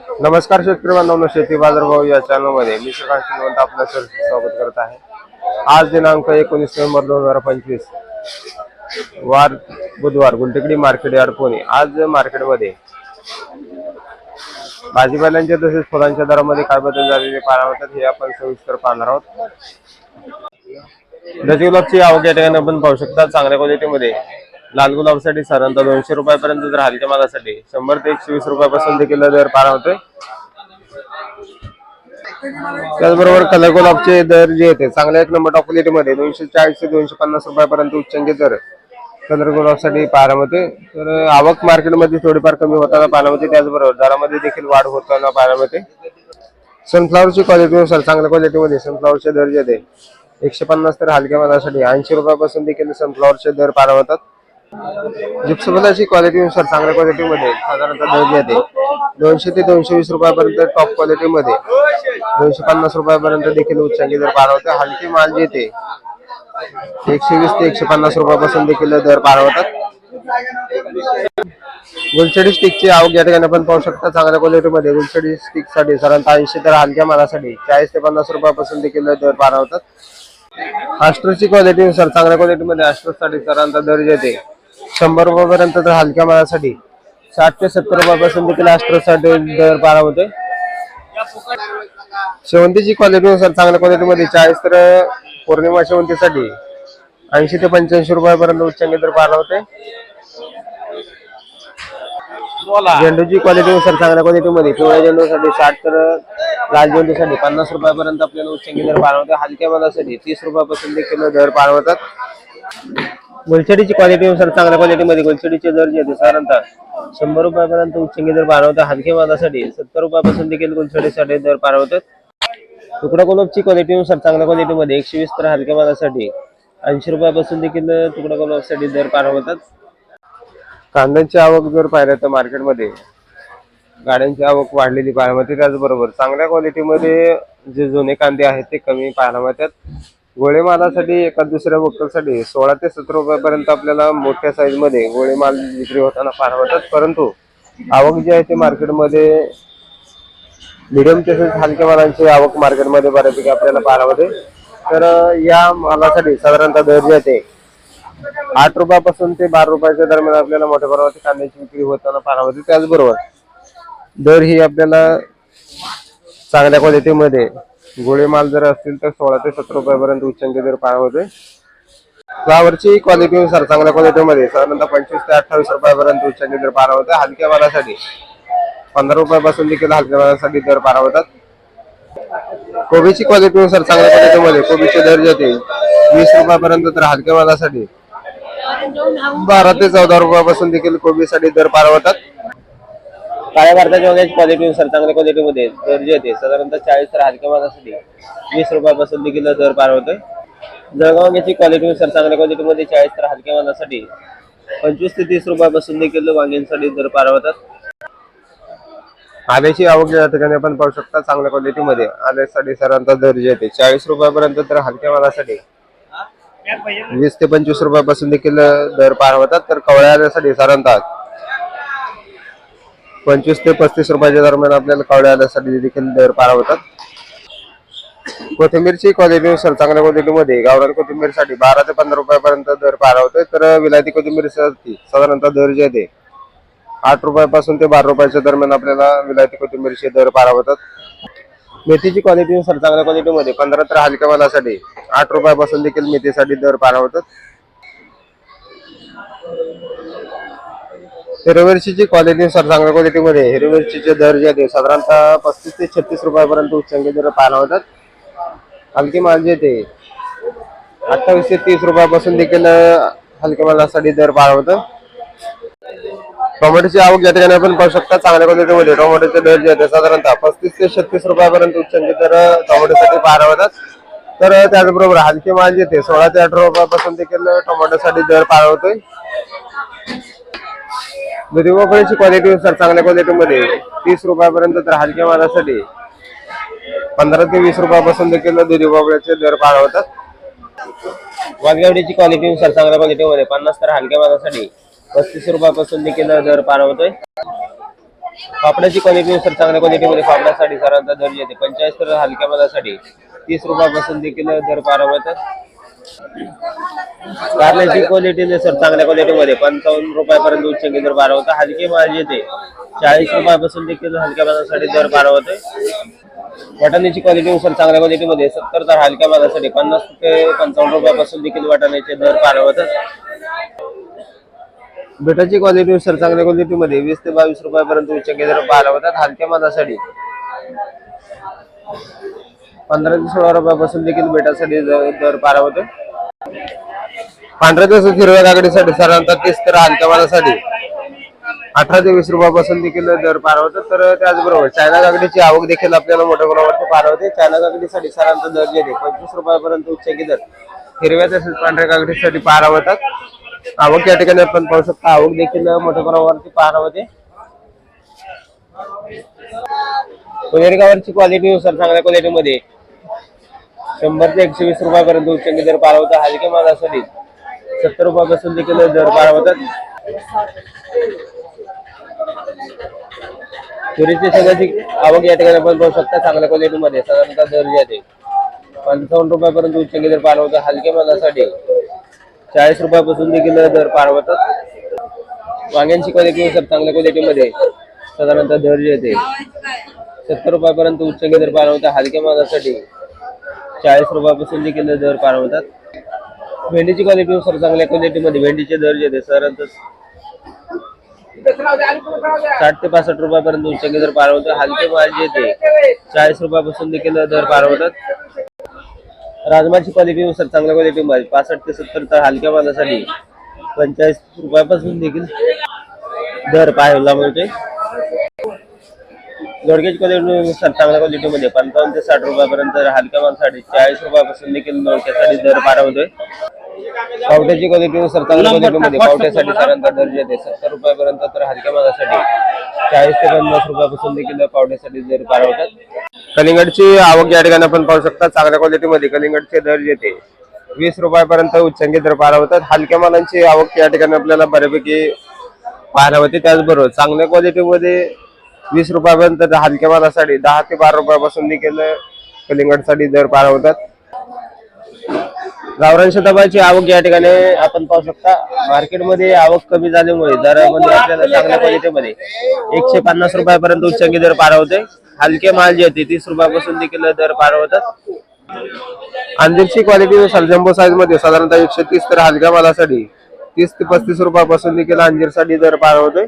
नमस्कार शेतकरी बांधवांनो शेती बाजारभाव या चॅनलमध्ये मी श्रीकांत श्रीमंत आपलं सर स्वागत करत आहे. आज दिनांक एकोणीस नोव्हेंबर दोन हजार पंचवीस वार बुधवार गुलटेकडी मार्केट यार्ड पुणे. आज मार्केटमध्ये भाजीपाल्यांच्या तसेच फुलांच्या दरामध्ये काय बदल झालेले पाहायला मिळतात हे आपण सविस्तर पाहणार आहोत. दही गुलाबची आवक या ठिकाणी आपण पाहू शकता. चांगल्या क्वालिटीमध्ये लाल गुलाबसाठी साधारणतः दोनशे रुपयापर्यंत तर हलक्या मालासाठी शंभर ते एकशे वीस रुपयापासून देखील दर पारा होतोय. त्याचबरोबर कलर गुलाबचे दर जे येते चांगल्या एक नंबर टॉप क्वालिटीमध्ये दोनशे चाळीस ते दोनशे पन्नास रुपयापर्यंत उच्चांकी दर कलर गुलाबसाठी पाहायला मिळते तर आवक मार्केटमध्ये थोडीफार कमी होताना पाहायला मिळते त्याचबरोबर दरामध्ये देखील वाढ होताना पाहायला मिळते सनफ्लॉवरची क्वालिटीनुसार चांगल्या क्वालिटीमध्ये सनफ्लॉवरचे दर जे येते एकशे पन्नास तर हलक्या मालासाठी ऐंशी रुपयापासून देखील सनफ्लॉवरचे दर पाहायला मिळतात जिप्समलाची क्वालिटीनुसार चांगल्या क्वालिटीमध्ये साधारणतः दर येते. दोनशे ते दोनशे वीस रुपयापर्यंत टॉप क्वालिटीमध्ये दोनशे पन्नास रुपयापर्यंत देखील उच्चांकी दर पार होते. हलकी माल जे येते एकशे वीस ते एकशे पन्नास रुपयापासून देखील दर पार होतात. गुलछडी स्टिकची आवक या ठिकाणी आपण पाहू शकता. चांगल्या क्वालिटीमध्ये गुलछडी स्टिकसाठी साधारणतः ऐंशी तर हलक्या मालासाठी चाळीस ते पन्नास रुपयापासून देखील दर पार होतात. क्वालिटीनुसार चांगल्या क्वालिटीमध्ये साठी साधारणतः दर येते शंभर रुपयापर्यंत तर हलक्या मालासाठी. साठ ते सत्तर रुपयापासून देखील साठी दर पारा होते शेवंतीची क्वालिटीनुसार चांगल्या क्वालिटीमध्ये चाळीस तर पौर्णिमा शेवंतीसाठी ऐंशी ते पंच्याऐंशी रुपयापर्यंत उच्चांकी दर पारा होते झेंडूची क्वालिटीनुसार चांगल्या क्वालिटीमध्ये पिवळ्या झेंडूसाठी साठ तर लाल झेंडूसाठी पन्नास रुपयापर्यंत आपल्याला उच्चांकी दर पार होते हलक्या मालासाठी तीस रुपयापासून देखील दर पार होतात गुलछडीची क्वालिटीनुसार चांगल्या क्वालिटीमध्ये गुलछडीचे दर जे आहेत साधारणतः शंभर रुपयापर्यंत उच्चंगी दर पार होतात वादासाठी सत्तर रुपयापासून देखील गुलछडीसाठी दर पार होतात तुकडा गुलाबची क्वालिटीनुसार चांगल्या क्वालिटीमध्ये एकशे वीस तर हलक्या मालासाठी ऐंशी रुपयापासून देखील तुकडा गुलाबसाठी दर पार होतात कांद्यांची आवक जर पाहिलं तर मार्केटमध्ये गाड्यांची आवक वाढलेली पाहायला मिळते. त्याचबरोबर चांगल्या क्वालिटीमध्ये जे जुने कांदे आहेत ते कमी पाहायला मिळतात. गोळेमालासाठी एका दुसऱ्या वक्कलसाठी सोळा ते सतरा रुपयापर्यंत आपल्याला मोठ्या साईजमध्ये गोळेमाल गोळे माल विक्री होताना फार मिळतात. परंतु आवक जी आहे ते मार्केटमध्ये मिडियम तसेच हलक्या मालांची आवक मार्केटमध्ये बऱ्यापैकी आपल्याला पाहायला मिळते. तर या मालासाठी साधारणतः दर जे आहे ते आठ रुपयापासून ते बारा रुपयाच्या दरम्यान आपल्याला मोठ्या प्रमाणात कांद्याची विक्री होताना पाहायला होते त्याचबरोबर दर ही आपल्याला चांगल्या क्वालिटीमध्ये गोळे माल जर असतील तर सोळा ते सतरा रुपयापर्यंत उच्चांकी दर पाहायला होते फ्लावरची क्वालिटीनुसार चांगल्या क्वालिटीमध्ये साधारणतः पंचवीस ते अठ्ठावीस रुपयापर्यंत उच्चांकी दर पारा होते हलक्या मालासाठी पंधरा रुपयापासून देखील हलक्या मालासाठी दर पारा होतात. कोबीची क्वालिटीनुसार चांगल्या क्वालिटीमध्ये कोबीचे दर जाते वीस रुपयापर्यंत तर हलक्या मालासाठी बारा ते चौदा रुपयापासून देखील कोबीसाठी दर पार होतात. काळ्या भारताच्या वांग्याची सर चांगल्या क्वालिटीमध्ये दर जे येते साधारणतः चाळीस तर हलक्या मालासाठी वीस रुपयापासून देखील दर पार होतोय. जळगाव वांग्याची क्वालिटीनुसार चांगल्या क्वालिटीमध्ये चाळीस तर हलक्या मालासाठी पंचवीस ते तीस रुपयापासून देखील वांग्यांसाठी दर पार होतात. आल्याची आवक या ठिकाणी आपण पाहू शकता चांगल्या क्वालिटीमध्ये आल्यासाठी साधारणतः दर जे येते चाळीस रुपयापर्यंत तर हलक्या मालासाठी वीस ते पंचवीस रुपयापासून देखील दर पार होतात. तर कवळ्या आल्यासाठी साधारणतः पंचवीस ते पस्तीस रुपयाच्या दरम्यान आपल्याला कवड्या आल्यासाठी देखील दर पार होतात. कोथिंबीरची क्वालिटीनुसार चांगल्या क्वालिटीमध्ये गावरान कोथिंबीरसाठी बारा ते पंधरा रुपयापर्यंत दर पार होतोय. तर विलायती कोथिंबीरसाठी साधारणतः दर जे आहे आठ रुपयापासून ते बारा रुपयाच्या दरम्यान आपल्याला विलायती कोथिंबीरचे दर पार होतात. मेथीची क्वालिटीनुसार चांगल्या क्वालिटीमध्ये पंधरा तर हलक्या मालासाठी आठ रुपयापासून देखील मेथीसाठी दर पारावतात होतात क्वालिटी सर क्वालिटीनुसार चांगल्या क्वालिटीमध्ये हिरवी दर जे आहेत साधारणतः पस्तीस ते छत्तीस रुपयापर्यंत उच्चांकी दर पाहायला होतात हलकी माल जे ते अठ्ठावीस ते तीस रुपयापासून देखील हलक्या मालासाठी दर पाहायला होतं टोमॅटोची आवक या ठिकाणी आपण पाहू शकता चांगल्या क्वालिटीमध्ये टोमॅटोचे दर जे आहेत साधारणतः पस्तीस ते छत्तीस रुपयापर्यंत उच्चांकी दर टोमॅटोसाठी पाहायला होतात तर त्याचबरोबर हलके माल जे ते सोळा ते अठरा रुपयापासून देखील टोमॅटोसाठी दर पाळवतोय दुधी भोपळ्याची सर चांगल्या क्वालिटीमध्ये तीस रुपयापर्यंत तर हलक्या मालासाठी. पंधरा ते वीस रुपयापासून देखील दुधी भोपळ्याचे दर पार होतात वाघेवडीची क्वालिटीनुसार चांगल्या क्वालिटीमध्ये पन्नास तर हलक्या मालासाठी. पस्तीस रुपयापासून देखील दर पार होतोय पापडाची क्वालिटीनुसार चांगल्या क्वालिटीमध्ये फापड्यासाठी सरांचा दर येते. पंचाळीस तर हलक्या मालासाठी तीस रुपयापासून देखील दर पारवतात कारल्याची क्वालिटी नाही सर चांगल्या क्वालिटीमध्ये पंचावन्न रुपयापर्यंत उच्चांकी दर होतं. हलके माल येते. चाळीस रुपयापासून देखील हलक्या मालासाठी दर पारवते वाटाण्याची क्वालिटीनुसार चांगल्या क्वालिटीमध्ये सत्तर तर हलक्या मालासाठी पन्नास रुपये पंचावन्न रुपयापासून देखील वाटाण्याचे दर पारवतात बेटाची क्वालिटीनुसार चांगल्या क्वालिटीमध्ये वीस ते बावीस रुपयापर्यंत उच्चांकी दर होतात. हलक्या मालासाठी पंधरा ते सोळा रुपयापासून देखील बेटासाठी दर पारा होतो पांढऱ्या दिवसात हिरव्या काकडीसाठी साधारणतः तीस तर हलक्या मालासाठी अठरा ते वीस रुपयापासून देखील दर पारवतात तर त्याचबरोबर चायना काकडीची आवक देखील आपल्याला मोठ्या प्रमाणात होते. चायना काकडीसाठी साधारणतः दर येते पंचवीस रुपयापर्यंत उच्चांकी दर. हिरव्या तसेच पांढऱ्या काकडीसाठी होतात. आवक या ठिकाणी आपण पाहू शकता आवक देखील मोठ्या प्रमाणावरती पारावते पुणेरगावरची क्वालिटीनुसार चांगल्या क्वालिटीमध्ये शंभर ते एकशे वीस रुपयापर्यंत उच्चांकी दर पार हलके हलक्या मालासाठी सत्तर रुपयापासून देखील दर पार होतात तुरीची सगळ्याची आवक या ठिकाणी आपण पाहू शकता चांगल्या क्वालिटीमध्ये साधारणतः दर येते पंचावन्न रुपयापर्यंत उच्चांकी दर पार होता हलक्या मालासाठी. चाळीस रुपयापासून देखील दर पार होतात वांग्यांची क्वालिटीनुसार चांगल्या क्वालिटीमध्ये साधारणतः दर येते सत्तर रुपयापर्यंत उच्चांकी दर पार हलक्या मालासाठी. चाळीस रुपयापासून देखील दर पार होतात भेंडीची सर चांगल्या क्वालिटीमध्ये भेंडीचे दर जे सर साठ ते पासष्ट रुपयापर्यंत उच्चांकी दर पार हलके माल जे ते चाळीस रुपयापासून देखील दर पार होतात राजमाची क्वालिटीनुसार चांगल्या क्वालिटीमध्ये पासष्ट ते सत्तर तर हलक्या मालासाठी पंचेचाळीस रुपयापासून देखील दर पाहायला मिळते दोडक्याची क्वालिटीनुसार चांगल्या क्वालिटीमध्ये पंचावन्न ते साठ रुपयापर्यंत हलक्या मालासाठी चाळीस रुपयापासून देखील दोडक्यासाठी दर पार होतोय. पावट्याची क्वालिटीनुसार चांगल्या क्वालिटीमध्ये पावट्यासाठी साधारणतः दर येते सत्तर रुपयापर्यंत तर हलक्या मालासाठी चाळीस ते पन्नास रुपयापासून देखील पावट्यासाठी दर पार होतात. कलिंगडची आवक या ठिकाणी आपण पाहू शकता चांगल्या क्वालिटीमध्ये कलिंगडचे दर येते वीस रुपयापर्यंत उच्चांकी दर पार होतात. हलक्या मालांची आवक या ठिकाणी आपल्याला बऱ्यापैकी पाहायला होते त्याचबरोबर चांगल्या क्वालिटीमध्ये वीस रुपयापर्यंत हलक्या मालासाठी दहा ते बारा रुपयापासून देखील कलिंगडसाठी दर पार होतात गावरान शताबाची आवक या ठिकाणी आपण पाहू शकता. मार्केटमध्ये आवक कमी झाल्यामुळे दरामध्ये आपल्याला चांगल्या क्वालिटीमध्ये एकशे पन्नास रुपयापर्यंत उच्चांकी दर पार होते हलके माल जे होते तीस रुपयापासून देखील दर पार होतात अंजीरची क्वालिटी जम्बो साईजमध्ये साधारणतः एकशे तीस तर हलक्या मालासाठी तीस ते पस्तीस रुपयापासून देखील अंजीरसाठी दर पार होतोय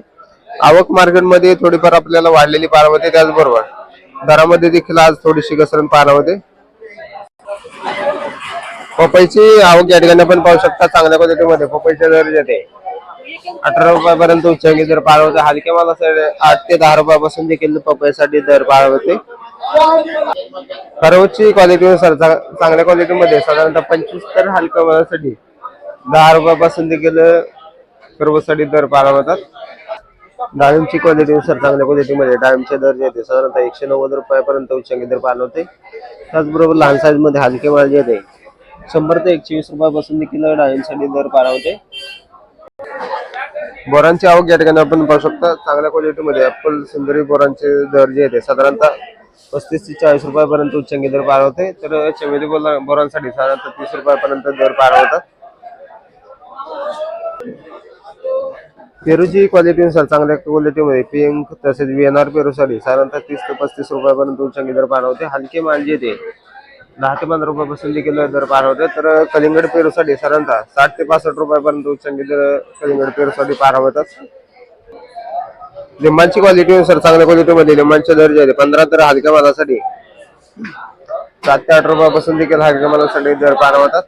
आवक मार्केटमध्ये थोडीफार आपल्याला वाढलेली पार होते त्याचबरोबर दरामध्ये देखील आज थोडीशी घसरण पार होते पपईची आवक या ठिकाणी आपण पाहू शकता चांगल्या क्वालिटीमध्ये पपईचे दर येते अठरा रुपयापर्यंत उच्चांकी दर पार होते हलक्या मालासाठी आठ ते दहा रुपयापासून देखील पपईसाठी दर पार होते खरवची क्वालिटीनुसार सर चांगल्या क्वालिटीमध्ये साधारणतः पंचवीस तर हलक्या मालासाठी दहा रुपयापासून देखील खरवसाठी दर पार होतात डाळिंबची सर चांगल्या क्वालिटीमध्ये डाळिंबचे दर जे येते साधारणतः एकशे नव्वद रुपयापर्यंत उच्चांकी दर पार होते. त्याचबरोबर लहान साईजमध्ये हलके माल जे येते शंभर ते एकशे वीस रुपयापासून देखील डाळिंबसाठी दर पार होते. बोरांची आवक या ठिकाणी आपण पाहू शकता. चांगल्या क्वालिटीमध्ये ऍपल सुंदरी बोरांचे दर जे येते साधारणतः पस्तीस ते चाळीस रुपयापर्यंत उच्चांकी दर पार होते. तर चमेली बोला बोरांसाठी साधारणतः तीस रुपयापर्यंत दर पार होतात. पेरूची क्वालिटीनुसार चांगल्या क्वालिटीमध्ये पिंक तसेच व्हीएनआर पेरूसाठी साधारणतः तीस ते पस्तीस रुपयापर्यंत उच्चांकी दर पार होते हलके माल ते येते. दहा ते पंधरा रुपयापासून देखील दर पार होते तर कलिंगड पेरूसाठी साधारणतः साठ ते पासष्ट रुपयापर्यंत उच्चांकी दर कलिंगड पेरूसाठी पार होतात लिंबांची क्वालिटीनुसार चांगल्या क्वालिटीमध्ये लिंबांचे दर जे आहे पंधरा तर हलक्या मालासाठी सात ते आठ रुपयापासून देखील हलक्या मालासाठी दर पार होतात